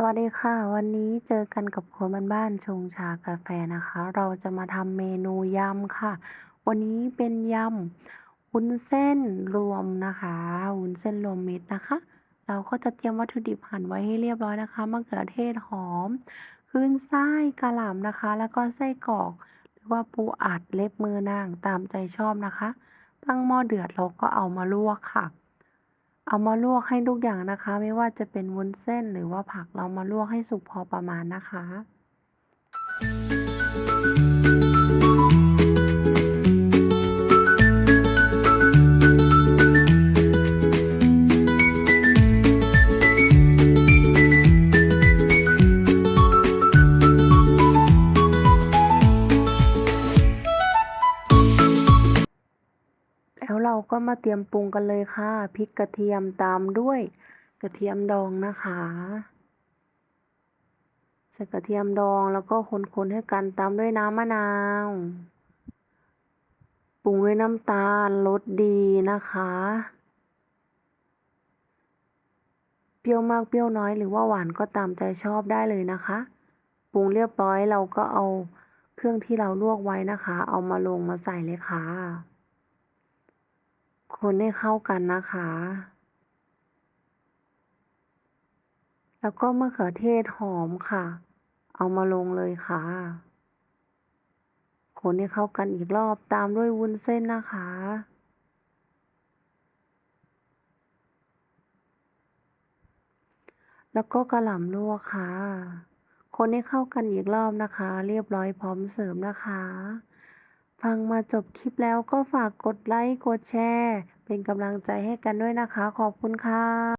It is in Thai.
สวัสดีค่ะ วันนี้เจอกันกับครัวบ้านๆชงชากาแฟนะคะ เราจะมาทำเมนูยำค่ะ วันนี้เป็นยำวุ้นเส้นรวมนะคะวุ้นเส้นรวมมิตรนะคะ เราก็จะเตรียมวัตถุดิบหั่นไว้ให้เรียบร้อยนะคะมะเขือเทศหอมขึ้นไส้กระหล่ำนะคะ แล้วก็ไส้กรอก หรือว่าปูอัดเล็บมือนางตามใจชอบนะคะ ตั้งหม้อเดือดเราก็เอามาลวกค่ะ เอามาลวกให้ทุกอย่างนะคะ ไม่ว่าจะเป็นวุ้นเส้นหรือว่าผักเรามาลวกให้สุกพอประมาณนะคะ แล้วเราก็มาเตรียมปรุงกันเลยค่ะพริกกระเทียมตามด้วยกระเทียมดองนะคะใส่กระเทียมดองแล้วก็คนๆให้กันตามด้วยน้ำมะนาวปรุงด้วยน้ำตาลรสดีนะคะเปรี้ยวมากเปรี้ยวน้อยหรือว่าหวานก็ตามใจชอบได้เลยนะคะปรุงเรียบร้อยเราก็เอาเครื่องที่เราลวกไว้นะคะ เอามาลงมาใส่เลยค่ะ คนให้เข้ากันนะคะ แล้วก็มะเขือเทศหอมค่ะ เอามาลงเลยค่ะ คนให้เข้ากันอีกรอบตามด้วยวุ้นเส้นนะคะแล้วก็กระหล่ำลวกค่ะ คนให้เข้ากันอีกรอบนะคะ เรียบร้อยพร้อมเสร์ฟนะคะ ฟังมาจบคลิปแล้วก็ฝากกดไลค์ กดแชร์ เป็นกำลังใจให้กันด้วยนะคะ ขอบคุณค่ะ